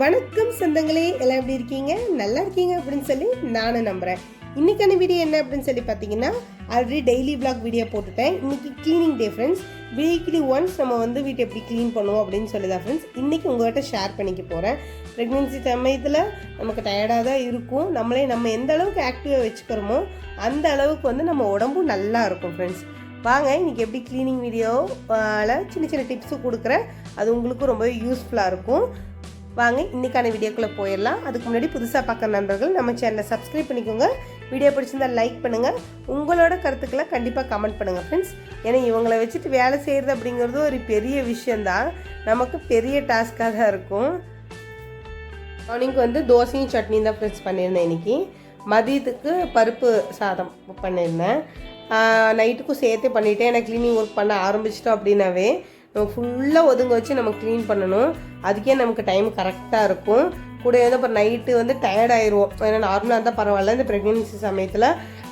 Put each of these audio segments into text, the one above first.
வணக்கம் சொந்தங்களே எல்லாம் எப்படி இருக்கீங்க? நல்லா இருக்கீங்க அப்படின்னு சொல்லி நானும் நம்புகிறேன் இன்னைக்கான வீடியோ என்ன அப்படின்னு சொல்லி பார்த்தீங்கன்னா ஆல்ரெடி டெய்லி பிளாக் வீடியோ போட்டுட்டேன். இன்னைக்கு cleaning day friends weekly once நம்ம வந்து வீட்டை எப்படி க்ளீன் பண்ணுவோம் அப்படின்னு சொல்லி தான் ஃப்ரெண்ட்ஸ் இன்றைக்கி உங்கள்கிட்ட ஷேர் பண்ணிக்க போகிறேன் ப்ரெக்னென்சி சமயத்தில் நமக்கு டயர்டாக தான் இருக்கும். நம்மளே நம்ம எந்த அளவுக்கு ஆக்டிவாக வச்சுக்கிறோமோ அந்த அளவுக்கு வந்து நம்ம உடம்பும் நல்லா இருக்கும் ஃப்ரெண்ட்ஸ் வாங்க இன்னைக்கு எப்படி க்ளீனிங் வீடியோவில் சின்ன சின்ன டிப்ஸும் கொடுக்குறேன். அது உங்களுக்கும் ரொம்ப யூஸ்ஃபுல்லாக இருக்கும். வாங்க இன்னைக்கான வீடியோக்குள்ளே போயிடலாம். அதுக்கு முன்னாடி புதுசாக பார்க்குற நண்பர்கள் நம்ம சேனலை சப்ஸ்கிரைப் பண்ணிக்கோங்க. வீடியோ பிடிச்சிருந்தா லைக் பண்ணுங்கள் உங்களோட கருத்துக்களை கண்டிப்பாக கமெண்ட் பண்ணுங்கள் ஃப்ரெண்ட்ஸ் ஏன்னா இவங்களை வச்சுட்டு வேலை செய்கிறது அப்படிங்கிறது ஒரு பெரிய விஷயந்தான் நமக்கு பெரிய டாஸ்க்காக தான் இருக்கும். மார்னிங் வந்து தோசையும் சட்னியும் தான் ஃப்ரெண்ட்ஸ் பண்ணியிருந்தேன் இன்றைக்கி மதியத்துக்கு பருப்பு சாதம் பண்ணியிருந்தேன். நைட்டுக்கும் சேர்த்தே பண்ணிட்டேன். ஏன்னா க்ளீனிங் ஒர்க் பண்ண ஆரம்பிச்சிட்டோம் அப்படின்னாவே. நம்ம ஃபுல்லாக ஒதுங்க வச்சு நம்ம க்ளீன் பண்ணணும். அதுக்கே நமக்கு டைம் கரெக்டாக இருக்கும். கூட வந்து அப்புறம் நைட்டு வந்து டயர்ட் ஆயிடுவோம் ஏன்னா நார்மலாக இருந்தால் பரவாயில்ல. இந்த ப்ரெக்னென்சி சமயத்தில்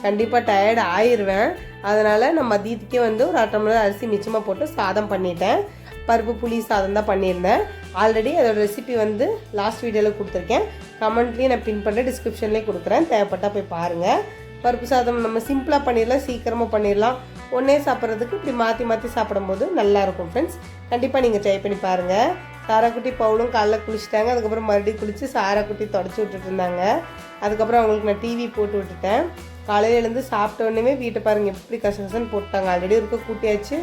கண்டிப்பாக டயர்ட் ஆயிடுவேன் அதனால் நான் மதியத்துக்கே வந்து ஒரு அரை மணி அரிசி மிச்சமாக போட்டு சாதம் பண்ணிட்டேன். பருப்பு புளி சாதம் தான் பண்ணியிருந்தேன். ஆல்ரெடி அதோட ரெசிபி வந்து லாஸ்ட் வீடியோவில் கொடுத்துருக்கேன். கமெண்ட்லேயும் நான் பின் பண்ணுற டிஸ்கிரிப்ஷன்லேயும் கொடுக்குறேன். தேவைப்பட்டால் போய் பாருங்கள் பருப்பு சாதம் நம்ம சிம்பிளாக பண்ணிடலாம் சீக்கிரமாக பண்ணிடலாம். ஒன்றே சாப்பிட்றதுக்கு இப்படி மாற்றி மாற்றி சாப்பிடும்போது நல்லாயிருக்கும் ஃப்ரெண்ட்ஸ் கண்டிப்பாக நீங்கள் ட்ரை பண்ணி பாருங்கள் சாராக்குட்டி பவுலும் காலைல குளிச்சிட்டாங்க. அதுக்கப்புறம் மறுபடியும் குளித்து சாராக்குட்டி தொடச்சி விட்டுட்டு இருந்தாங்க. அதுக்கப்புறம் அவங்களுக்கு நான் டிவி போட்டு விட்டுட்டேன். காலையில் எழுந்து சாப்பிட்ட உடனே வீட்டை பாருங்கள் எப்படி கசகசன்னு போட்டாங்க. ஆல்ரெடி இருக்க கூட்டியாச்சு.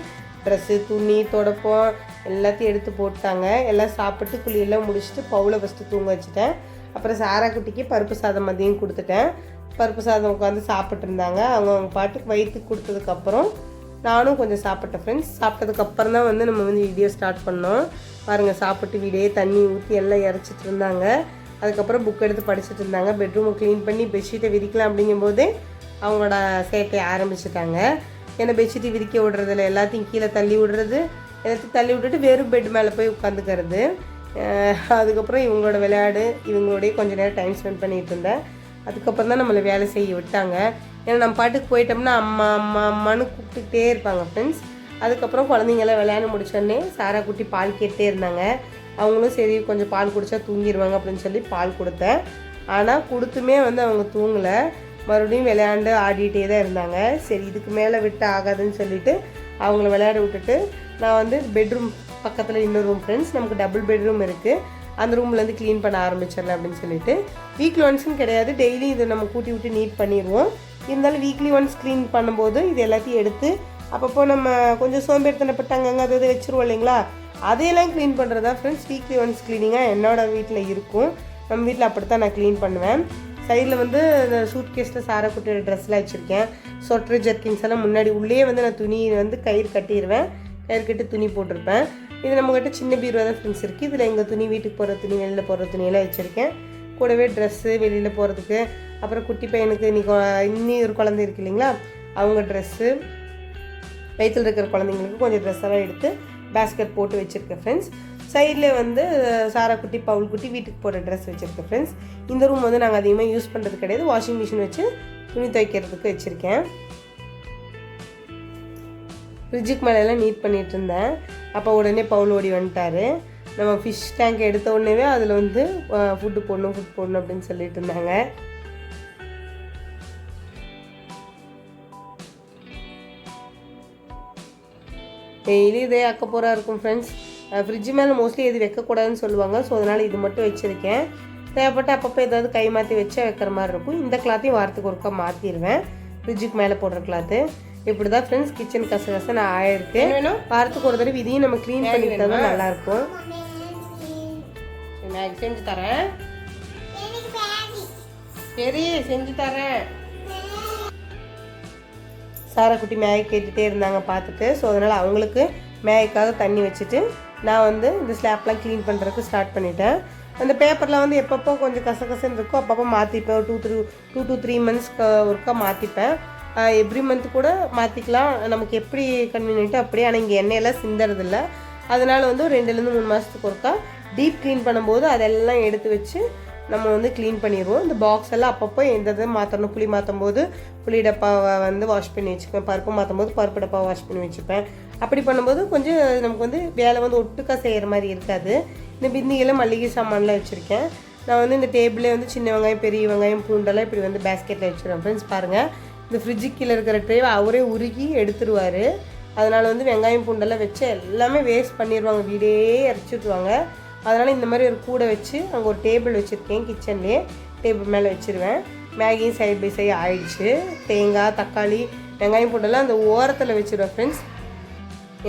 ட்ரெஸ்ஸு துணி தொடப்பம் எல்லாத்தையும் எடுத்து போட்டாங்க. எல்லாம் சாப்பிட்டு குழியெல்லாம் முடிச்சுட்டு பவுலை ஃபஸ்ட்டு தூங்க வச்சுட்டேன். அப்புறம் சாரா குட்டிக்கு பருப்பு சாதம் மதியம் கொடுத்துட்டேன். பருப்பு சாதம் உட்காந்து சாப்பிட்ருந்தாங்க அவங்க அவங்க பாட்டுக்கு வயிற்றுக்கு கொடுத்ததுக்கப்புறம் நானும் கொஞ்சம் சாப்பிட்டேன் ஃப்ரெண்ட்ஸ் சாப்பிட்டதுக்கப்புறம் தான் வந்து நம்ம வந்து வீடியோ ஸ்டார்ட் பண்ணோம். பாருங்கள் சாப்பிட்டு வீடே தண்ணி ஊற்றி எல்லாம் இறச்சிட்டு இருந்தாங்க. அதுக்கப்புறம் புக் எடுத்து படிச்சுட்டு இருந்தாங்க. பெட்ரூமை க்ளீன் பண்ணி பெட்ஷீட்டை விரிக்கலாம் அப்படிங்கும்போது அவங்களோட சேட்டையை ஆரம்பிச்சிட்டாங்க. ஏன்னா பெட்ஷீட் விரிக்க விடுறதில்ல எல்லாத்தையும் கீழே தள்ளி விடுறது எல்லாத்தையும் தள்ளி விட்டுட்டு வெறும் பெட் மேலே போய் உட்காந்துக்கிறது. அதுக்கப்புறம் இவங்களோட விளையாடு இவங்களோடய கொஞ்ச நேரம் டைம் ஸ்பெண்ட் பண்ணிகிட்டு இருந்தேன் அதுக்கப்புறம் தான் நம்மளை வேலை செய்ய விட்டாங்க. ஏன்னா நம்ம பாட்டுக்கு போயிட்டோம்னா அம்மா அம்மா அம்மான்னு கூப்பிட்டுக்கிட்டே இருப்பாங்க ஃப்ரெண்ட்ஸ் அதுக்கப்புறம் குழந்தைங்களாம் விளையாட முடிச்சோடனே சாரா குட்டி பால் கேட்டே இருந்தாங்க. அவங்களும் சரி கொஞ்சம் பால் குடித்தா தூங்கிடுவாங்க அப்படின்னு சொல்லி பால் கொடுத்தேன். ஆனால் கொடுத்துமே வந்து அவங்க தூங்கலை. மறுபடியும் விளையாண்டு ஆடிட்டே தான் இருந்தாங்க. சரி இதுக்கு மேலே விட்டு ஆகாதுன்னு சொல்லிட்டு அவங்கள விளையாட விட்டுட்டு நான் வந்து பெட்ரூம் பக்கத்தில் இன்னொரு ரூம் ஃப்ரெண்ட்ஸ் நமக்கு டபுள் பெட்ரூம் இருக்குது அந்த ரூம்லேருந்து க்ளீன் பண்ண ஆரம்பிச்சிடலாம் அப்படின்னு சொல்லிட்டு. வீக்லி ஒன்ஸ்னு கிடையாது. டெய்லி இதை நம்ம கூட்டி விட்டு நீட் பண்ணிடுவோம். இருந்தாலும் வீக்லி ஒன்ஸ் க்ளீன் பண்ணும்போது இது எல்லாத்தையும் எடுத்து அப்பப்போ நம்ம கொஞ்சம் சோம்பேறித்தனப்பட்டு அங்கங்கே அதை இதை வச்சுருவோம் இல்லைங்களா? அதையெல்லாம் க்ளீன் பண்ணுறதா ஃப்ரெண்ட்ஸ் வீக்லி ஒன்ஸ் க்ளீனிங்காக என்னோட வீட்டில் இருக்கும். நம்ம வீட்டில் அப்படி தான் நான் க்ளீன் பண்ணுவேன். சைடில் வந்து இந்த சூட் கேஸில் சாரை குட்டியோட ட்ரெஸ்லாம் வச்சுருக்கேன். சொட்டர் ஜர்க்கின்ஸ் எல்லாம் முன்னாடி உள்ளே வந்து நான் துணி வந்து கயிறு கட்டிடுவேன் கயிறு கட்டி துணி போட்டிருப்பேன். இது நம்மக்கிட்ட சின்ன பீரோ தான் ஃப்ரெண்ட்ஸ் இருக்குது இதில் எங்கள் துணி வீட்டுக்கு போகிற துணி வெளியில் போகிற துணியெல்லாம் வச்சுருக்கேன். கூடவே ட்ரெஸ்ஸு வெளியில் போகிறதுக்கு அப்புறம் குட்டி பையனுக்கு இன்னி இன்னி ஒரு குழந்தை இருக்கு இல்லைங்களா? அவங்க ட்ரெஸ்ஸு வயிற்றில் இருக்கிற குழந்தைங்களுக்கு கொஞ்சம் ட்ரெஸ் எல்லாம் எடுத்து பேஸ்கெட் போட்டு வச்சுருக்கேன் ஃப்ரெண்ட்ஸ் சைடில் வந்து சாரா குட்டி பவுல் குட்டி வீட்டுக்கு போகிற ட்ரெஸ் வச்சுருக்கேன் ஃப்ரெண்ட்ஸ் இந்த ரூம் வந்து நாங்கள் அதிகமாக யூஸ் பண்ணுறது கிடையாது. வாஷிங் மிஷின் வச்சு துணி துவைக்கிறதுக்கு வச்சுருக்கேன். ஃப்ரிட்ஜுக்கு மேலெல்லாம் நீட் பண்ணிகிட்டு இருந்தேன். அப்போ உடனே பவுல் ஓடி வந்துட்டாரு. நம்ம ஃபிஷ் டேங்க் எடுத்த உடனேவே அதில் வந்து ஃபுட்டு போடணும் ஃபுட் போடணும் அப்படின்னு சொல்லிட்டு இருந்தாங்க. டெய்லி இதே அக்கப்போராக இருக்கும் ஃப்ரெண்ட்ஸ் ஃப்ரிட்ஜு மேலே மோஸ்ட்லி எது வைக்கக்கூடாதுன்னு சொல்லுவாங்க. ஸோ அதனால் இது மட்டும் வச்சுருக்கேன். தேவைப்பட்ட அப்பப்போ ஏதாவது கை மாற்றி வச்சா வைக்கிற மாதிரி இருக்கும். இந்த கிளாத்தையும் வாரத்துக்கு ஒருக்கா மாற்றிடுவேன் ஃப்ரிட்ஜுக்கு மேலே போடுற கிளாத்து இப்படி தான் ஃப்ரெண்ட்ஸ் கிச்சன் கசகச நான் ஆயிருக்கு வேணும்? வாரத்துக்கு ஒரு தடவை இதையும் நம்ம க்ளீன் பண்ணிக்கிட்டா தான் நல்லாயிருக்கும். நான் செஞ்சு தரேன். சரி செஞ்சு தரேன். சாரா குட்டி மேகி கேட்டுகிட்டே இருந்தாங்க பார்த்துட்டு. ஸோ அதனால் அவங்களுக்கு மேகிக்காக தண்ணி வச்சுட்டு நான் வந்து இந்த ஸ்லாப்லாம் க்ளீன் பண்ணுறதுக்கு ஸ்டார்ட் பண்ணிட்டேன். அந்த பேப்பரில் வந்து எப்பப்போ கொஞ்சம் கசகசன்னு இருக்கோ அப்பப்போ மாற்றிப்பேன் two three two two three மந்த்ஸ்க்கு ஒருக்கா மாற்றிப்பேன் எவ்ரி மந்த் கூட மாற்றிக்கலாம் நமக்கு எப்படி கன்வீனியன்ட்டோ அப்படியே ஆனால் இங்கே எண்ணெயெல்லாம் சிந்தறதில்ல. அதனால் வந்து ஒரு ரெண்டுலேருந்து மூணு மாதத்துக்கு ஒருக்கா டீப் க்ளீன் பண்ணும்போது அதெல்லாம் எடுத்து வச்சு நம்ம வந்து க்ளீன் பண்ணிடுவோம். இந்த பாக்ஸ் எல்லாம் அப்பப்போ எந்த இதை மாற்றணும் புளி மாற்றும் போது புளி டப்பாவை வந்து வாஷ் பண்ணி வச்சுப்பேன் பருப்பு மாற்றும் போது பருப்பு டப்பாவை வாஷ் பண்ணி வச்சுப்பேன். அப்படி பண்ணும்போது கொஞ்சம் நமக்கு வந்து வேலை வந்து ஒட்டுக்கா செய்கிற மாதிரி இருக்காது. இந்த பிந்தியில் மல்லிகை சாமான்லாம் வச்சுருக்கேன். நான் வந்து இந்த டேபிளே வந்து சின்ன வெங்காயம் பெரிய வெங்காயம் பூண்டெல்லாம் இப்படி வந்து பேஸ்கெட்டில் வச்சுருவேன். ஃப்ரெண்ட்ஸ் பாருங்கள் இந்த ஃப்ரிட்ஜுக்கு கீழே இருக்கிற ட்ரேவை அவரே உருகி எடுத்துருவார். அதனால் வந்து வெங்காயம் பூண்டெல்லாம் வச்சு எல்லாமே வேஸ்ட் பண்ணிடுவாங்க வீடே இறச்சிட்ருவாங்க அதனால் இந்த மாதிரி ஒரு கூடை வச்சு அங்கே ஒரு டேபிள் வச்சுருக்கேன் கிச்சன்லேயே டேபிள் மேலே வச்சுருவேன். மேகியும் சைட் பை சைட் ஆயிடுச்சு. தேங்காய் தக்காளி வெங்காயம் பூண்டெல்லாம் அந்த ஓரத்தில் வச்சுருவேன் ஃப்ரெண்ட்ஸ்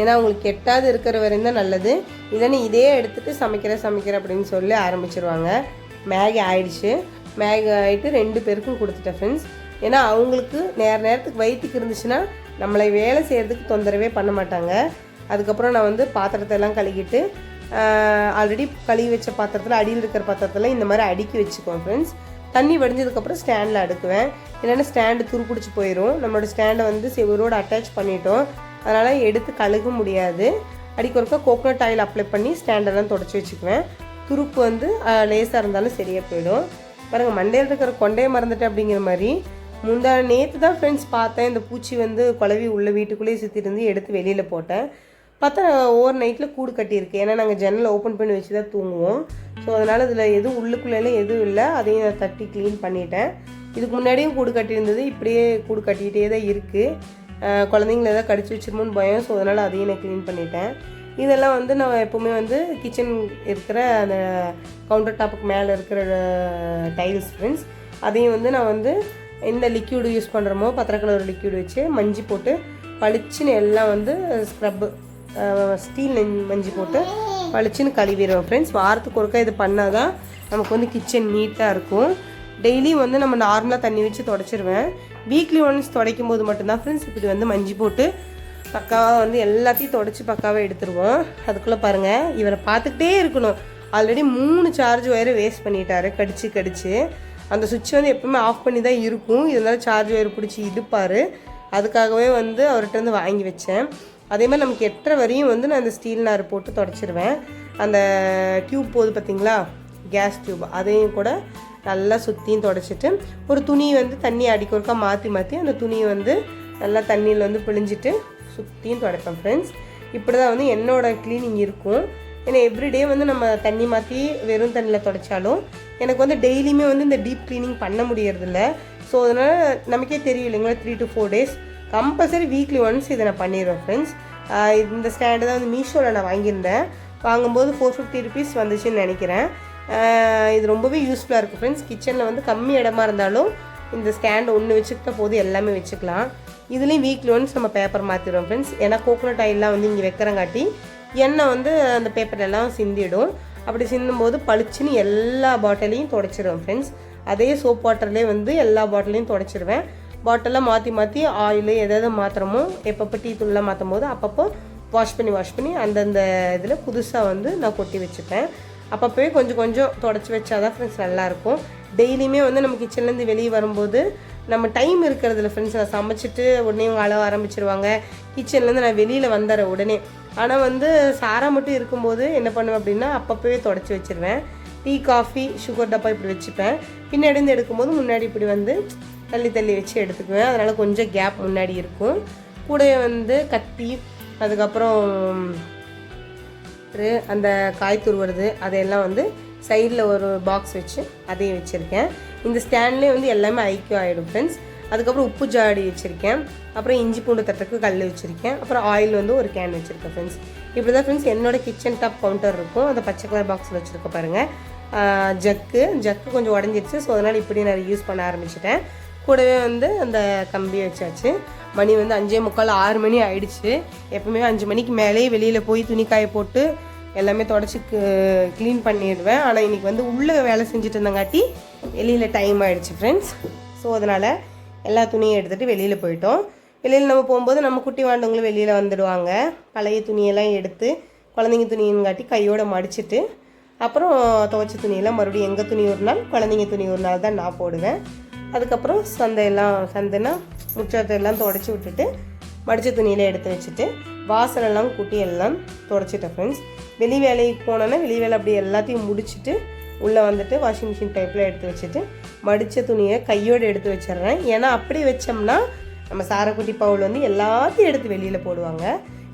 ஏன்னா அவங்களுக்கு எட்டாவது இருக்கிற வரையும் தான் நல்லது. இதனை இதே எடுத்துகிட்டு சமைக்கிற சமைக்கிற அப்படின்னு சொல்லி ஆரம்பிச்சிருவாங்க. மேகி ஆயிடுச்சு. மேகி ஆகிட்டு ரெண்டு பேருக்கும் கொடுத்துட்டேன் ஃப்ரெண்ட்ஸ் ஏன்னா அவங்களுக்கு நேர நேரத்துக்கு வயிற்றுக்கு இருந்துச்சுன்னா நம்மளை வேலை செய்கிறதுக்கு தொந்தரவே பண்ண மாட்டாங்க. அதுக்கப்புறம் நான் வந்து பாத்திரத்தை எல்லாம் கழுகிட்டு ஆல்ரெடி கழுவி வச்ச பாத்திரத்தில் அடியில் இருக்கிற பாத்திரத்தில் இந்த மாதிரி அடுக்கி வச்சுக்குவோம் ஃப்ரெண்ட்ஸ் தண்ணி வடிஞ்சதுக்கப்புறம் ஸ்டாண்டில் அடுக்குவேன். இல்லைன்னா ஸ்டாண்டு துருப்பிடிச்சி போயிடும் நம்மளோட ஸ்டாண்டை வந்து செவரோடு அட்டாச் பண்ணிட்டோம். அதனால் எடுத்து கழுக முடியாது. அடிக்க ஒருக்கா கோகோனட் ஆயில் அப்ளை பண்ணி ஸ்டாண்டெல்லாம் தொடச்சி வச்சுக்குவேன். துருப்பு வந்து லேசாக இருந்தாலும் சரியாக போயிடும். பாருங்கள் மண்டையில் இருக்கிற கொண்டையை மறந்துட்டேன் அப்படிங்கிற மாதிரி முந்தா நேற்று தான் ஃப்ரெண்ட்ஸ் பார்த்தேன். இந்த பூச்சி வந்து குழவி உள்ள வீட்டுக்குள்ளேயே சுற்றிட்டு இருந்து எடுத்து வெளியில் போட்டேன். பார்த்தா ஓவர் நைட்டில் கூடு கட்டியிருக்கு. ஏன்னா நாங்கள் ஜன்னலை ஓப்பன் பண்ணி வச்சு தான் தூங்குவோம். ஸோ அதனால் இதில் எதுவும் உள்ளுக்குள்ளேலாம் எதுவும் இல்லை. அதையும் நான் தட்டி க்ளீன் பண்ணிட்டேன். இதுக்கு முன்னாடியும் கூடு கட்டியிருந்தது. இப்படியே கூடு கட்டிகிட்டே தான் இருக்குது குழந்தைங்கள ஏதாவது கடிச்சு வச்சிருமோன்னு பயம். ஸோ அதனால் அதையும் நான் க்ளீன் பண்ணிட்டேன். இதெல்லாம் வந்து நான் எப்போவுமே வந்து கிச்சன் இருக்கிற அந்த கவுண்டர் டாப்புக்கு மேலே இருக்கிற டைல்ஸ் ஃப்ரெண்ட்ஸ் அதையும் வந்து நான் வந்து எந்த லிக்யூடு யூஸ் பண்ணுறோமோ பத்திர கலர் லிக்யூடு வச்சு மஞ்சி போட்டு பளிச்சுன்னு எல்லாம் வந்து ஸ்க்ரப்பு ஸ்டீல் மஞ்சி போட்டு பளிச்சுன்னு கழுவிடுவோம் ஃப்ரெண்ட்ஸ் வாரத்துக்கு ஒருக்கா இது பண்ணால் தான் நமக்கு வந்து கிச்சன் நீட்டாக இருக்கும். டெய்லியும் வந்து நம்ம நார்மலாக தண்ணி வச்சு தொடச்சிருவேன். வீக்லி ஒன்ஸ் துடைக்கும் போது மட்டும்தான் ஃப்ரெண்ட்ஸ் இப்படி வந்து மஞ்சி போட்டு பக்காவாக வந்து எல்லாத்தையும் தொடச்சி பக்காவாக எடுத்துருவோம். அதுக்குள்ளே பாருங்கள் இவரை பார்த்துக்கிட்டே இருக்கணும். ஆல்ரெடி மூணு சார்ஜ் ஒயரை வேஸ்ட் பண்ணிட்டாரு கடிச்சு கடிச்சு. அந்த சுவிட்ச் வந்து எப்பவுமே ஆஃப் பண்ணி தான் இருக்கும். இருந்தாலும் சார்ஜ் ஒயர் பிடிச்சி இடுப்பார் அதுக்காகவே வந்து அவர்கிட்ட வந்து வாங்கி வச்சேன். அதே மாதிரி நமக்கு எட்டரை வரையும் வந்து நான் அந்த ஸ்டீல் நார் போட்டு தொடச்சிருவேன். அந்த டியூப் போகுது பார்த்தீங்களா கேஸ் டியூப் அதையும் கூட நல்லா சுற்றியும் தொடச்சிட்டு ஒரு துணி வந்து தண்ணி அடிக்கொருக்கா மாற்றி மாற்றி அந்த துணியை வந்து நல்லா தண்ணியில் வந்து பிழிஞ்சிட்டு சுற்றியும் துடைப்பேன் ஃப்ரெண்ட்ஸ் இப்படி தான் வந்து என்னோடய க்ளீனிங் இருக்கும். ஏன்னா எவ்ரிடே வந்து நம்ம தண்ணி மாற்றி வெறும் தண்ணியில் தொடச்சாலும் எனக்கு வந்து டெய்லியுமே வந்து இந்த டீப் க்ளீனிங் பண்ண முடியறதில்ல. ஸோ அதனால் நமக்கே தெரியும் இல்லைங்களா three to four days compulsory weekly once இதை நான் பண்ணிடுவேன் ஃப்ரெண்ட்ஸ் இந்த ஸ்டாண்டு தான் வந்து மீஷோவில் நான் வாங்கியிருந்தேன். வாங்கும்போது ஃபோர் ஃபிஃப்டி ருபீஸ் வந்துச்சுன்னு நினைக்கிறேன். இது ரொம்பவே யூஸ்ஃபுல்லாக இருக்குது ஃப்ரெண்ட்ஸ் கிச்சனில் வந்து கம்மி இடமா இருந்தாலும் இந்த ஸ்டாண்ட் ஒன்று வச்சுக்கிட்ட போது எல்லாமே வச்சுக்கலாம். இதுலேயும் வீக்லி ஒன்ஸ் நம்ம பேப்பர் மாற்றிடுவோம் ஃப்ரெண்ட்ஸ் ஏன்னா கோகோனட் ஆயிலெலாம் வந்து இங்கே வைக்கிறங்காட்டி எண்ணெய் வந்து அந்த பேப்பர்லாம் சிந்திடும். அப்படி சிந்தும்போது பளிச்சுன்னு எல்லா பாட்டிலையும் தொடச்சிடுவேன் ஃப்ரெண்ட்ஸ் அதே சோப் வாட்டர்லேயே வந்து எல்லா பாட்டிலையும் தொடச்சிடுவேன் பாட்டிலாம் மாற்றி மாற்றி ஆயில் எதாவது மாத்திரமோ எப்பப்போ டீ தூள்லாம் மாற்றும் போது அப்பப்போ வாஷ் பண்ணி வாஷ் பண்ணி அந்தந்த இதில் புதுசாக வந்து நான் கொட்டி வச்சுப்பேன். அப்பப்போவே கொஞ்சம் கொஞ்சம் தொடச்சி வச்சாதான் ஃப்ரெண்ட்ஸ் நல்லாயிருக்கும். டெய்லியுமே வந்து நம்ம கிச்சன்லேருந்து வெளியே வரும்போது நம்ம டைம் இருக்கிறதுல ஃப்ரெண்ட்ஸ் நான் சமைச்சிட்டு உடனே இவங்க அளவு ஆரம்பிச்சிருவாங்க. கிச்சன்லேருந்து நான் வெளியில் வந்துடுறேன் உடனே ஆனால் வந்து சாரா மட்டும் இருக்கும்போது என்ன பண்ணுவேன் அப்படின்னா அப்பப்போவே தொடச்சி வச்சுருவேன். டீ காஃபி சுகர் டப்பா இப்படி வச்சுப்பேன். பின்னாடி இருந்து எடுக்கும்போது முன்னாடி இப்படி வந்து தள்ளி தள்ளி வச்சு எடுத்துக்குவேன். அதனால் கொஞ்சம் கேப் முன்னாடி இருக்கும். கூடவே வந்து கத்தி அதுக்கப்புறம் அந்த காய் துருவுறது அதையெல்லாம் வந்து சைடில் ஒரு பாக்ஸ் வச்சு அதையும் வச்சுருக்கேன். இந்த ஸ்டாண்ட்லேயே வந்து எல்லாமே ஐக்கியம் ஆகிடும் ஃப்ரெண்ட்ஸ் அதுக்கப்புறம் உப்பு ஜாடி வச்சுருக்கேன். அப்புறம் இஞ்சி பூண்டு தட்டுக்கு கல் வச்சுருக்கேன். அப்புறம் ஆயில் வந்து ஒரு கேன் வச்சுருக்கேன் ஃப்ரெண்ட்ஸ் இப்படி தான் ஃப்ரெண்ட்ஸ் என்னோடய கிச்சன் டாப் கவுண்டர் இருக்கும். அந்த பச்சை கலர் பாக்ஸில் வச்சுருக்க பாருங்கள் ஜக்கு ஜக்கு கொஞ்சம் உடஞ்சிருச்சு. ஸோ அதனால் இப்படி நான் யூஸ் பண்ண ஆரம்பிச்சிட்டேன். கூடவே வந்து அந்த கம்பி வச்சாச்சு. மணி வந்து அஞ்சே முக்கால் ஆறு மணி ஆயிடுச்சு. எப்பவுமே அஞ்சு மணிக்கு மேலேயே வெளியில் போய் துணி காய போட்டு எல்லாமே தொடச்சி க்ளீன் பண்ணிடுவேன். ஆனால் இன்றைக்கி வந்து உள்ளே வேலை செஞ்சுட்டு இருந்தங்காட்டி வெளியில் டைம் ஆகிடுச்சு ஃப்ரெண்ட்ஸ் ஸோ அதனால் எல்லா துணியும் எடுத்துகிட்டு வெளியில் போயிட்டோம். வெளியில் நம்ம போகும்போது நம்ம குட்டி வாண்டவங்களும் வெளியில் வந்துடுவாங்க. பழைய துணியெல்லாம் எடுத்து குழந்தைங்க துணியங்காட்டி கையோடு மடிச்சிட்டு அப்புறம் துவைச்ச துணியெல்லாம் மறுபடியும் எங்கள் துணி ஒரு நாள் குழந்தைங்க துணி ஒரு நாள் தான் நான் போடுவேன். அதுக்கப்புறம் சந்தையெல்லாம் சந்தைனா முற்றத்தை எல்லாம் தொடச்சி விட்டுட்டு மடித்த துணியில் எடுத்து வச்சுட்டு வாசலெல்லாம் கூட்டி எல்லாம் தொடச்சிட்டேன் ஃப்ரெண்ட்ஸ் வெளி வேலைக்கு போனோன்னா வெளி வேலை அப்படி எல்லாத்தையும் முடிச்சுட்டு உள்ளே வந்துட்டு வாஷிங் மிஷின் டைப்பில் எடுத்து வச்சுட்டு மடித்த துணியை கையோடு எடுத்து வச்சிடுறேன். ஏன்னா அப்படி வச்சோம்னா நம்ம சாரக்குட்டி பவுல் வந்து எல்லாத்தையும் எடுத்து வெளியில் போடுவாங்க.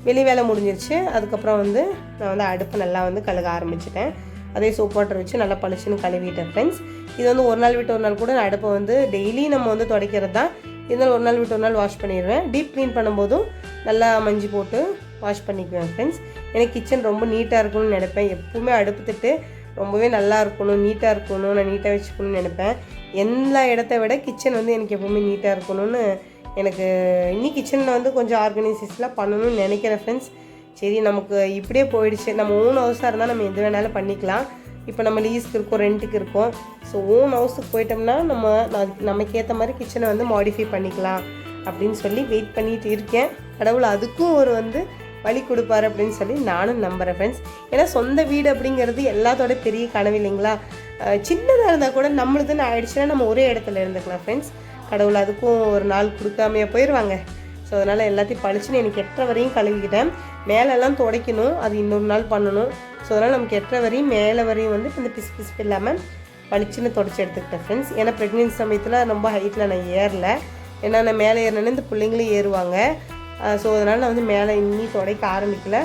வெளி வேலை முடிஞ்சிருச்சு. அதுக்கப்புறம் வந்து நான் வந்து அடுப்பு நல்லா வந்து கழுக ஆரம்பிச்சிட்டேன். அதே சோப் வாட்டர் வச்சு நல்லா பளிச்சுன்னு கழுவிட்டேன் ஃப்ரெண்ட்ஸ் இது வந்து ஒரு நாள் விட்டு ஒரு நாள் கூட நான் அடுப்பை வந்து டெய்லி நம்ம வந்து துடைக்கிறது தான். இருந்தாலும் ஒரு நாள் விட்டு ஒரு நாள் வாஷ் பண்ணிடுவேன். டீப் க்ளீன் பண்ணும்போதும் நல்லா மஞ்சி போட்டு வாஷ் பண்ணிக்குவேன் ஃப்ரெண்ட்ஸ் எனக்கு கிச்சன் ரொம்ப நீட்டாக இருக்கும்னு நினைப்பேன். எப்பவுமே அடுப்பு திட்டு ரொம்பவே நல்லா இருக்கணும் நீட்டாக இருக்கணும் நான் நீட்டாக வச்சுக்கணும்னு நினைப்பேன். எல்லா இடத்த விட கிச்சன் வந்து எனக்கு எப்போவுமே நீட்டாக இருக்கணும்னு எனக்கு இன்னி கிச்சனில் வந்து கொஞ்சம் ஆர்கனைசேஷன்லாம் பண்ணணும்னு நினைக்கிறேன் ஃப்ரெண்ட்ஸ் சரி நமக்கு இப்படியே போயிடுச்சு. நம்ம ஓன் ஹவுஸாக இருந்தால் நம்ம எது வேணாலும் பண்ணிக்கலாம். இப்போ நம்ம லீஸ்க்கு இருக்கோம் ரெண்ட்டுக்கு இருக்கோம். ஸோ ஓன் ஹவுஸுக்கு போயிட்டோம்னா நம்ம அதுக்கு நமக்கு ஏற்ற மாதிரி கிச்சனை வந்து மாடிஃபை பண்ணிக்கலாம் அப்படின்னு சொல்லி வெயிட் பண்ணிட்டு இருக்கேன். கடவுள் அதுக்கும் ஒரு வந்து வழி கொடுப்பாரு அப்படின்னு சொல்லி நானும் நம்புகிறேன் ஃப்ரெண்ட்ஸ் ஏன்னா சொந்த வீடு அப்படிங்கிறது எல்லாத்தோட பெரிய கனவு இல்லைங்களா? சின்னதாக இருந்தால் கூட நம்மளுதுன்னு ஆயிடுச்சுன்னா நம்ம ஒரே இடத்துல இருந்துக்கலாம் ஃப்ரெண்ட்ஸ் கடவுள் அதுக்கும் ஒரு நாள் கொடுக்காமையே போயிடுவாங்க ஸோ அதனால் எல்லாத்தையும் பளிச்சுன்னு எனக்கு எட்டரை வரையும் கழுவிக்கிட்டேன். மேலெல்லாம் துடைக்கணும். அது இன்னொரு நாள் பண்ணணும். ஸோ அதனால் நமக்கு எட்டரை வரையும் மேலே வரையும் வந்து இந்த பிசு பிசுப்பு இல்லாமல் பளிச்சுன்னு தொடச்சி எடுத்துக்கிட்டேன் ஃப்ரெண்ட்ஸ் ஏன்னா ப்ரெக்னென்சி சமயத்தில் ரொம்ப ஹைட்டில் நான் ஏறல. ஏன்னா நான் மேலே ஏறினேன்னு இந்த பிள்ளைங்களும் ஏறுவாங்க. ஸோ அதனால் நான் வந்து மேலே இன்னி துடைக்க ஆரம்பிக்கல.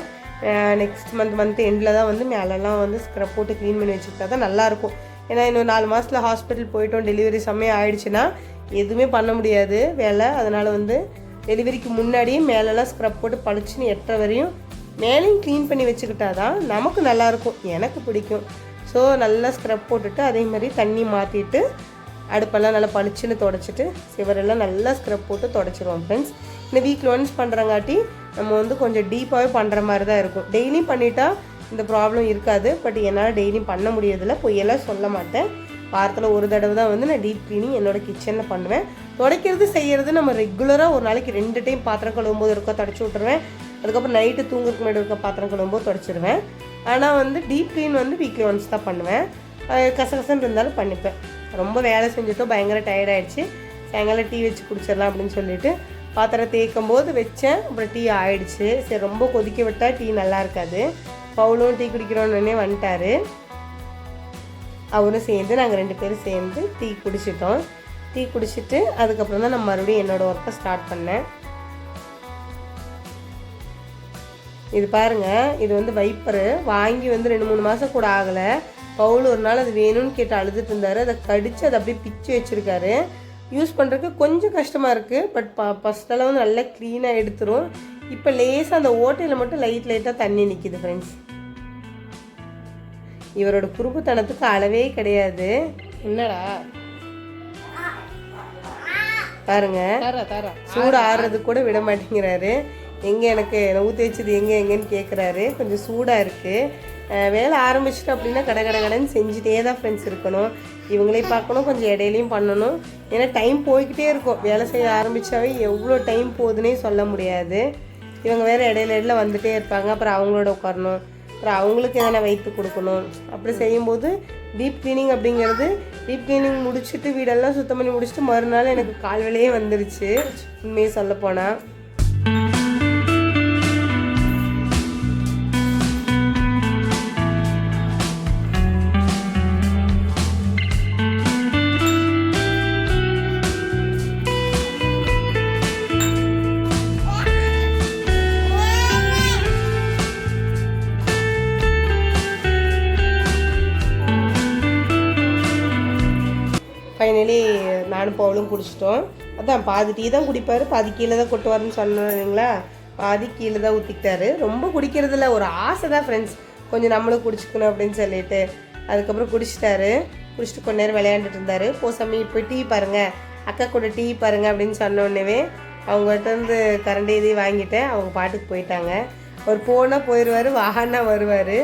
நெக்ஸ்ட் மந்த் மந்த் எண்டில் தான் வந்து மேலெல்லாம் வந்து ஸ்க்ரப் போட்டு க்ளீன் பண்ணி வச்சுக்கிட்டா தான் நல்லாயிருக்கும் ஏன்னா இன்னும் நாலு மாதத்தில் ஹாஸ்பிட்டல் போயிட்டோம் டெலிவரி சமயம் ஆயிடுச்சுன்னா எதுவுமே பண்ண முடியாது வேலை. அதனால் வந்து டெலிவரிக்கு முன்னாடியே மேலெல்லாம் ஸ்க்ரப் போட்டு பளிச்சுன்னு எட்டரை வரையும் மேலேயும் க்ளீன் பண்ணி வச்சுக்கிட்டா தான் நமக்கு நல்லாயிருக்கும் எனக்கு பிடிக்கும். ஸோ நல்லா ஸ்க்ரப் போட்டுட்டு அதே மாதிரி தண்ணி மாற்றிட்டு அடுப்பெல்லாம் நல்லா பளிச்சுன்னு தொடச்சிட்டு சிவரெல்லாம் நல்லா ஸ்க்ரப் போட்டு தொடச்சிடுவோம் ஃப்ரெண்ட்ஸ் இந்த வீக்கில் ஒன்ஸ் பண்ணுறங்காட்டி நம்ம வந்து கொஞ்சம் டீப்பாகவே பண்ணுற மாதிரி தான் இருக்கும். டெய்லியும் பண்ணிட்டா இந்த ப்ராப்ளம் இருக்காது. பட் என்னால் டெய்லியும் பண்ண முடியறதில்ல. பொய்யெல்லாம் சொல்ல மாட்டேன். வாரத்தில் ஒரு தடவை தான் வந்து நான் டீப் க்ளீனிங் என்னோடய கிச்சனில் பண்ணுவேன். துடைக்கிறது செய்கிறது நம்ம ரெகுலராக ஒரு நாளைக்கு ரெண்டு டைம் பாத்திரம் கழுவும்போது இருக்க தொடச்சி விட்ருவேன் அதுக்கப்புறம் நைட்டு தூங்குறதுக்கு முன்னாடி இருக்க பாத்திரம் கழுவும்போது தொடச்சிடுவேன் ஆனால் வந்து டீப் க்ளீன் வந்து வீக்லி ஒன்ஸ் தான் பண்ணுவேன். கசகசன்னு இருந்தாலும் பண்ணிப்பேன். ரொம்ப வேலை செஞ்சுட்டோம் பயங்கர டயர்டாயிடுச்சு சாயங்காலம் டீ வச்சு குடிச்சிடலாம் அப்படின்னு சொல்லிட்டு பாத்திரம் தேய்க்கும் போது வச்சேன். அப்புறம் டீ ஆயிடுச்சு. சரி ரொம்ப கொதிக்க விட்டால் டீ நல்லா இருக்காது. பவுலும் டீ குடிக்கிறோன்னே வந்துட்டாரு. அவரும் சேர்ந்து நாங்கள் ரெண்டு பேரும் சேர்ந்து டீ குடிச்சிட்டோம். டீ குடிச்சிட்டு அதுக்கப்புறம் தான் நான் மறுபடியும் என்னோட ஒர்க்கை ஸ்டார்ட் பண்ணேன். இது பாருங்க இது வந்து வைப்பரு வாங்கி வந்து ரெண்டு மூணு மாதம் கூட ஆகலை. பவுல் ஒரு நாள் அது வேணும்னு கேட்டு அழுதுட்டு இருந்தாரு. அதை கடிச்சு அதை அப்படியே பிச்சு வச்சிருக்காரு. யூஸ் பண்ணுறதுக்கு கொஞ்சம் கஷ்டமாக இருக்குது பட் ப ஃபஸ்ட்டெல்லாம் வந்து நல்லா க்ளீனாக எடுத்துரும். இப்போ லேசாக அந்த ஓட்டையில் மட்டும் லைட் லைட்டாக தண்ணி நிற்கிது ஃப்ரெண்ட்ஸ் இவரோட குறும்புத்தனத்துக்கு அளவே கிடையாது. என்னடா? பாருங்க. சூடு ஆறுறதுக்கு கூட விட மாட்டேங்கிறாரு. எங்கே எனக்கு ஊற்றி வச்சது எங்கே எங்கேன்னு கேட்குறாரு கொஞ்சம் சூடாக இருக்குது வேலை ஆரம்பிச்சிட்டோம் அப்படின்னா கடை கடை கடைன்னு செஞ்சுட்டே தான் ஃப்ரெண்ட்ஸ் இருக்கணும். இவங்களே பார்க்கணும் கொஞ்சம் இடையிலையும் பண்ணணும். ஏன்னா டைம் போய்கிட்டே இருக்கும். வேலை செய்ய ஆரம்பித்தாவே எவ்வளோ டைம் போகுதுன்னே சொல்ல முடியாது. இவங்க வேறு இடையில இடையில வந்துகிட்டே இருப்பாங்க. அப்புறம் அவங்களோட உட்காரணும். அப்புறம் அவங்களுக்கு எதனா வைத்து கொடுக்கணும். அப்படி செய்யும்போது டீப் க்ளீனிங் அப்படிங்கிறது டீப் க்ளீனிங் முடிச்சுட்டு வீடெல்லாம் சுத்தம் பண்ணி முடிச்சுட்டு மறுநாள் எனக்கு கால் வேலையே வந்துருச்சு. உண்மையை சொல்ல போனால் நானும் பவுலும் குடிச்சிட்டோம். அதான் பாதி டீ தான் குடிப்பார் பாதி கீழே தான் கொட்டுவாருன்னு சொன்னோம் இல்லைங்களா? பாதி கீழே தான் ஊற்றிக்கிட்டாரு ரொம்ப குடிக்கிறதுல ஒரு ஆசை தான் ஃப்ரெண்ட்ஸ் கொஞ்சம் நம்மளும் குடிச்சுக்கணும் அப்படின்னு சொல்லிட்டு. அதுக்கப்புறம் குடிச்சிட்டாரு. குடிச்சிட்டு கொஞ்ச நேரம் விளையாண்டுட்டு இருந்தாரு. போசாமி போய் டீ பாருங்கள் அக்கா கூட டீ பாருங்க அப்படின்னு சொன்ன அவங்கள்ட்ட அவங்ககிட்ட இருந்து கரண்டி இதையும் வாங்கிட்டு அவங்க பாட்டுக்கு போயிட்டாங்க. அவர் போனால் போயிடுவார் வாகனா வருவார்.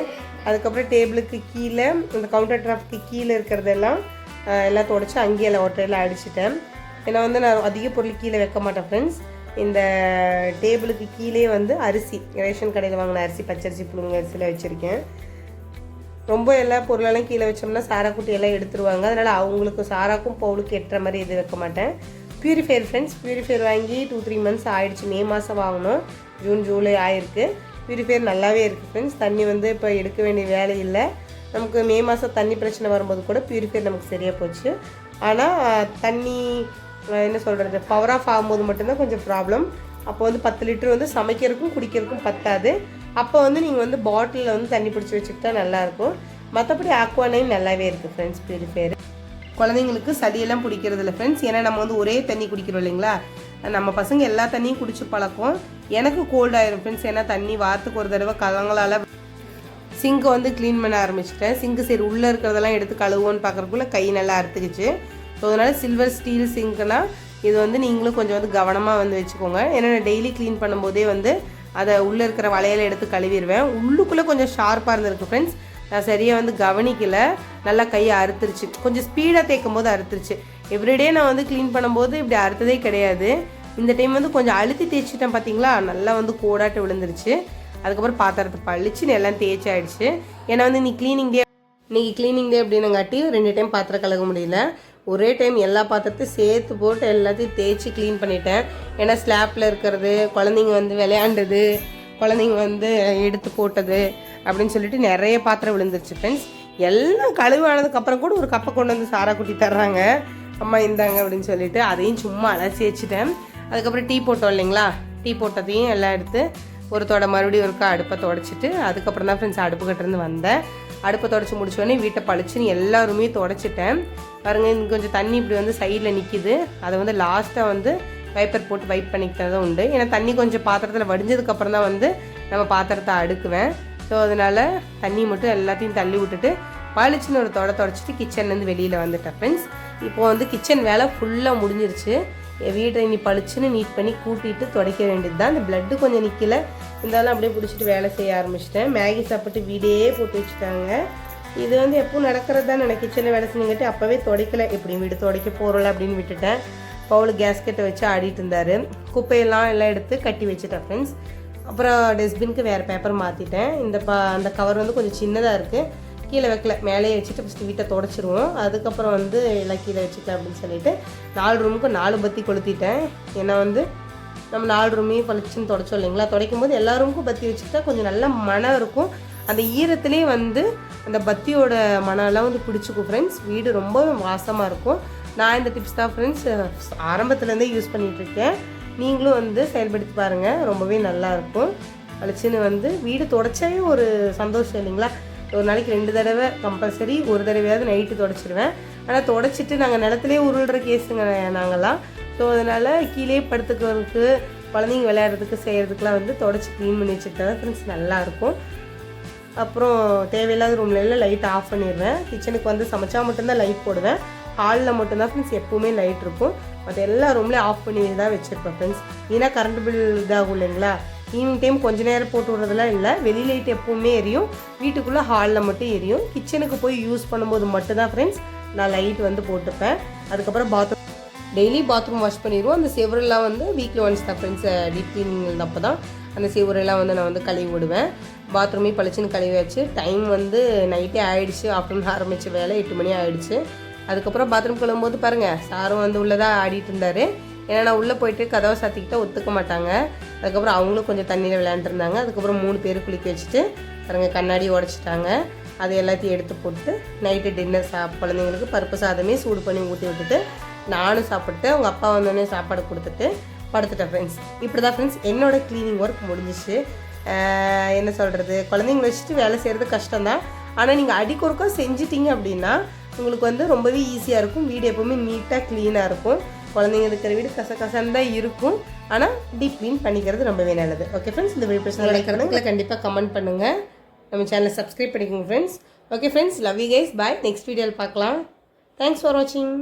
அதுக்கப்புறம் டேபிளுக்கு கீழே அந்த கவுண்டர் டாப்க்கு கீழே இருக்கிறதெல்லாம் எல்லாம் தொடச்சி அங்கேயே எல்லாம் அடிச்சிட்டேன். ஏன்னா வந்து நான் அதிக பொருள் கீழே வைக்க மாட்டேன் ஃப்ரெண்ட்ஸ் இந்த டேபிளுக்கு கீழே வந்து அரிசி ரேஷன் கடையில் வாங்கின அரிசி பச்சரிசி புழுங்க அரிசியில் வச்சுருக்கேன். ரொம்ப எல்லா பொருளெல்லாம் கீழே வச்சோம்னா சாராக்குட்டி எல்லாம் எடுத்துருவாங்க. அதனால் அவங்களுக்கு சாராக்கும் பவுலுக்கு எட்டுற மாதிரி எதுவும் வைக்க மாட்டேன். பியூரிஃபையர் ஃப்ரெண்ட்ஸ் பியூரிஃபையர் வாங்கி டூ த்ரீ மந்த்ஸ் ஆயிடுச்சு. மே மாதம் வாங்கினோம் ஜூன் ஜூலை ஆயிருக்கு. பியூரிஃபையர் நல்லாவே இருக்குது ஃப்ரெண்ட்ஸ் தண்ணி வந்து இப்போ எடுக்க வேண்டிய வேலை இல்லை. நமக்கு மே மாதம் தண்ணி பிரச்சனை வரும்போது கூட பியூரிஃபை நமக்கு சரியாக போச்சு. ஆனால் தண்ணி என்ன சொல்கிறது பவர் ஆஃப் ஆகும்போது மட்டும்தான் கொஞ்சம் ப்ராப்ளம் அப்போ வந்து பத்து லிட்டர் வந்து சமைக்கிறதுக்கும் குடிக்கிறதுக்கும் பத்தாது. அப்போ வந்து நீங்கள் வந்து பாட்டிலில் வந்து தண்ணி பிடிச்சி வச்சுக்கிட்டா நல்லாயிருக்கும். மற்றபடி ஆக்வானையும் நல்லாவே இருக்குது ஃப்ரெண்ட்ஸ் பியூரிஃபையர் குழந்தைங்களுக்கு சளியெல்லாம் பிடிக்கிறது இல்லை ஃப்ரெண்ட்ஸ் ஏன்னா நம்ம வந்து ஒரே தண்ணி குடிக்கிறோம் இல்லைங்களா? நம்ம பசங்க எல்லா தண்ணியும் குடிச்சு பழக்கம். எனக்கு கோல்டாயிரும் ஃப்ரெண்ட்ஸ் ஏன்னா தண்ணி வாரத்துக்கு ஒரு தடவை கலங்களால் சிங்கை வந்து க்ளீன் பண்ண ஆரம்பிச்சிட்டேன். சிங்கு சரி உள்ளே இருக்கிறதெல்லாம் எடுத்து கழுவோன்னு பார்க்குறக்குள்ள கை நல்லா அறுத்துக்குச்சு. ஸோ அதனால் சில்வர் ஸ்டீல் சிங்க்னா இது வந்து நீங்களும் கொஞ்சம் வந்து கவனமாக வந்து வச்சுக்கோங்க. ஏன்னா நான் டெய்லி க்ளீன் பண்ணும்போதே வந்து அதை உள்ளே இருக்கிற வளையலை எடுத்து கழுவிடுவேன். உள்ளுக்குள்ளே கொஞ்சம் ஷார்ப்பாக இருந்திருக்கு ஃப்ரெண்ட்ஸ் நான் சரியாக வந்து கவனிக்கலை. நல்லா கையை அறுத்துருச்சு. கொஞ்சம் ஸ்பீடாக தேய்க்கும் போது அறுத்துருச்சு. எவ்ரிடே நான் வந்து க்ளீன் பண்ணும்போது இப்படி அறுத்ததே கிடையாது. இந்த டைம் வந்து கொஞ்சம் அழுத்தி தேய்ச்சிட்டேன் பார்த்தீங்களா நல்லா வந்து கோடாட்டு விழுந்துருச்சு. அதுக்கப்புறம் பாத்திரத்தை பழிச்சுன்னு எல்லாம் தேய்ச்சாயிடுச்சு ஏன்னா வந்து நீ க்ளீனிங் டே இன்னைக்கு க்ளீனிங் டே அப்படின்னங்காட்டி ரெண்டு டைம் பாத்திரம் கழுக முடியல. ஒரே டைம் எல்லா பாத்திரத்தையும் சேர்த்து போட்டு எல்லாத்தையும் தேய்ச்சி க்ளீன் பண்ணிட்டேன். ஏன்னா ஸ்லாப்பில் இருக்கிறது குழந்தைங்க வந்து விளையாண்டது குழந்தைங்க வந்து எடுத்து போட்டது அப்படின்னு சொல்லிட்டு நிறைய பாத்திரம் விழுந்துருச்சு ஃப்ரெண்ட்ஸ் எல்லாம் கழுவானதுக்கப்புறம் கூட ஒரு கப்பை கொண்டு வந்து சாரா குட்டி தர்றாங்க. அம்மா இந்தாங்க அப்படின்னு சொல்லிட்டு அதையும் சும்மா அலசி வச்சுட்டேன். அதுக்கப்புறம் டீ போட்டோம் இல்லைங்களா? டீ போட்டதையும் எல்லாம் எடுத்து ஒரு தொடை மறுபடியும் ஒருக்கா அடுப்பை தொடச்சிட்டு அதுக்கப்புறம் தான் ஃப்ரெண்ட்ஸ் அடுப்புக்கிட்டேருந்து வந்தேன். அடுப்பை தொடச்சி முடிச்சோடனே வீட்டை பழிச்சுன்னு எல்லா ரூமையும் தொடச்சிட்டேன். பாருங்க இங்க கொஞ்சம் தண்ணி இப்படி வந்து சைடில் நிற்கிது அதை வந்து லாஸ்ட்டாக வந்து வைப்பர் போட்டு வைப் பண்ணிக்கிட்டதும் உண்டு. ஏன்னா தண்ணி கொஞ்சம் பாத்திரத்தில் வடிஞ்சதுக்கப்புறம் தான் வந்து நம்ம பாத்திரத்தை அடுக்குவேன். ஸோ அதனால் தண்ணி மட்டும் எல்லாத்தையும் தள்ளி விட்டுட்டு பளிச்சுன்னு ஒரு தொட தொடச்சிட்டு கிச்சன்லேருந்து வெளியில் வந்துட்டேன் ஃப்ரெண்ட்ஸ் இப்போ வந்து கிச்சன் வேலை ஃபுல்லாக முடிஞ்சிருச்சு. வீட்டை இனி பளிச்சுன்னு நீட் பண்ணி கூட்டிட்டு துடைக்க வேண்டியது தான் இந்த பிளட்டு கொஞ்சம் நிற்கல இருந்தாலும் அப்படியே பிடிச்சிட்டு வேலை செய்ய ஆரம்பிச்சிட்டேன். மேகி சாப்பிட்டு வீடே போட்டு வச்சுட்டாங்க. இது வந்து எப்போ நடக்கிறது தான் எனக்கு கிச்சனில் வேலை செஞ்சுக்கிட்டு அப்போவே துடைக்கல. எப்படியும் வீடு துடைக்க போகிறோம்ல அப்படின்னு விட்டுட்டேன். பவுல் கேஸ்கெட்டை வச்சு ஆடிட்டு இருந்தார். குப்பையெல்லாம் எல்லாம் எடுத்து கட்டி வச்சுட்டேன் ஃப்ரெண்ட்ஸ் அப்புறம் டஸ்ட்பினுக்கு வேறு பேப்பர் மாற்றிட்டேன் இந்த ப அந்த கவர் வந்து கொஞ்சம் சின்னதாக இருக்குது கீழே வைக்கல. மேலேயே வச்சுட்டு ஃபஸ்ட்டு வீட்டை தொடச்சிருவோம். அதுக்கப்புறம் வந்து எல்லாம் கீழே வச்சுக்கலாம் அப்படின்னு சொல்லிட்டு நாலு ரூமுக்கு நாலு பத்தி கொளுத்திட்டேன். ஏன்னா வந்து நம்ம நாலு ரூமையும் பளிச்சுன்னு தொடச்சோம் இல்லைங்களா? துடைக்கும் போது எல்லா ரூமுக்கும் பத்தி வச்சுட்டா கொஞ்சம் நல்ல மனம் இருக்கும். அந்த ஈரத்துலேயே வந்து அந்த பத்தியோட மனம்லாம் வந்து பிடிச்சிக்கும் ஃப்ரெண்ட்ஸ் வீடு ரொம்ப வாசமாக இருக்கும். நான் இந்த டிப்ஸ் தான் ஃப்ரெண்ட்ஸ் ஆரம்பத்துலேருந்தே யூஸ் பண்ணிகிட்ருக்கேன் நீங்களும் வந்து செயல்படுத்தி பாருங்கள் ரொம்பவே நல்லாயிருக்கும் இருக்கும். வந்து வீடு தொடச்சாவே ஒரு சந்தோஷம் இல்லைங்களா? ஒரு நாளைக்கு ரெண்டு தடவை கம்பல்சரி ஒரு தடவையாவது நைட்டு தொடச்சிடுவேன் ஆனால் தொடச்சிட்டு நாங்கள் நிலத்துலேயே உருள்ற கேஸுங்க நாங்கள்லாம் ஸோ அதனால் கீழே படுத்துக்கிறதுக்கு குழந்தைங்க விளையாடுறதுக்கு செய்கிறதுக்குலாம் வந்து தொடச்சி க்ளீன் பண்ணி வச்சுக்கிட்டா தான் ஃப்ரெண்ட்ஸ் நல்லாயிருக்கும். அப்புறம் தேவையில்லாத ரூம்ல எல்லாம் லைட் ஆஃப் பண்ணிடுவேன். கிச்சனுக்கு வந்து சமைச்சா மட்டும்தான் லைட் போடுவேன். ஹாலில் மட்டும்தான் ஃப்ரெண்ட்ஸ் எப்போவுமே லைட் இருக்கும். மற்ற எல்லா ரூம்லேயும் ஆஃப் பண்ணி தான் வச்சுருப்பேன் ஃப்ரெண்ட்ஸ் ஏன்னா கரண்ட் பில் இதாகும் இல்லைங்களா? ஈவினிங் டைம் கொஞ்ச நேரம் போட்டு விட்றதுலாம் இல்லை. வெளி லைட் எப்போவுமே எரியும். வீட்டுக்குள்ளே ஹாலில் மட்டும் எரியும். கிச்சனுக்கு போய் யூஸ் பண்ணும்போது மட்டும்தான் ஃப்ரெண்ட்ஸ் நான் லைட் வந்து போட்டுப்பேன். அதுக்கப்புறம் பாத்ரூம் டெய்லி பாத்ரூம் வாஷ் பண்ணிடுவோம். அந்த செவரெல்லாம் வந்து வீக்லி ஒன்ஸ் தான் ஃப்ரெண்ட்ஸ் டீப் கிளீனிங் அப்போ தான் அந்த செவரெல்லாம் வந்து நான் வந்து கழுவி விடுவேன். பாத்ரூமே பளிச்சுன்னு கழுவி வச்சு டைம் வந்து நைட்டே ஆயிடுச்சு. ஆஃப்டர்நூன் ஆரம்பித்த வேலை எட்டு மணி ஆயிடுச்சு. அதுக்கப்புறம் பாத்ரூம் கழுவும்போது பாருங்கள் சாரும் வந்து உள்ளதாக ஆடிட்டு இருந்தார். ஏன்னா நான் உள்ளே போயிட்டு கதவை சாத்திக்கிட்டா ஒத்துக்க மாட்டாங்க. அதுக்கப்புறம் அவங்களும் கொஞ்சம் தண்ணியில் விளையாண்டுருந்தாங்க. அதுக்கப்புறம் மூணு பேர் குளிக்க வச்சுட்டு பாருங்கள் கண்ணாடி உடச்சிட்டாங்க. அது எல்லாத்தையும் எடுத்து போட்டு நைட்டு டின்னர் சா குழந்தைங்களுக்கு பருப்பு சாதமே சூடு பண்ணி ஊற்றி விட்டுட்டு நானும் சாப்பிட்டு அவங்க அப்பா வந்தோடனே சாப்பாடு கொடுத்துட்டு படுத்துட்டேன் ஃப்ரெண்ட்ஸ் இப்படி தான் ஃப்ரெண்ட்ஸ் என்னோடய க்ளீனிங் ஒர்க் முடிஞ்சிச்சு என்ன சொல்கிறது குழந்தைங்கள வச்சுட்டு வேலை செய்கிறது கஷ்டம்தான். ஆனால் நீங்கள் அடிக்கொருக்கா செஞ்சிட்டிங்க அப்படின்னா உங்களுக்கு வந்து ரொம்பவே ஈஸியாக இருக்கும். வீடு எப்போவுமே நீட்டாக க்ளீனாக இருக்கும். குழந்தைங்க இருக்கிற வீடு கச கசன்னு தான் இருக்கும். ஆனால் டீப் க்ளீன் பண்ணிக்கிறது ரொம்பவே நல்லது. ஓகே ஃப்ரெண்ட்ஸ் இந்த வீடியோ பிரச்சனை கருத்துக்களை கண்டிப்பாக கமெண்ட் பண்ணுங்கள் நம்ம சேனலை சப்ஸ்கிரைப் பண்ணிக்கோங்க friends okay friends love you guys bye next வீடியோவில் பார்க்கலாம். தேங்க்ஸ் ஃபார் வாட்சிங்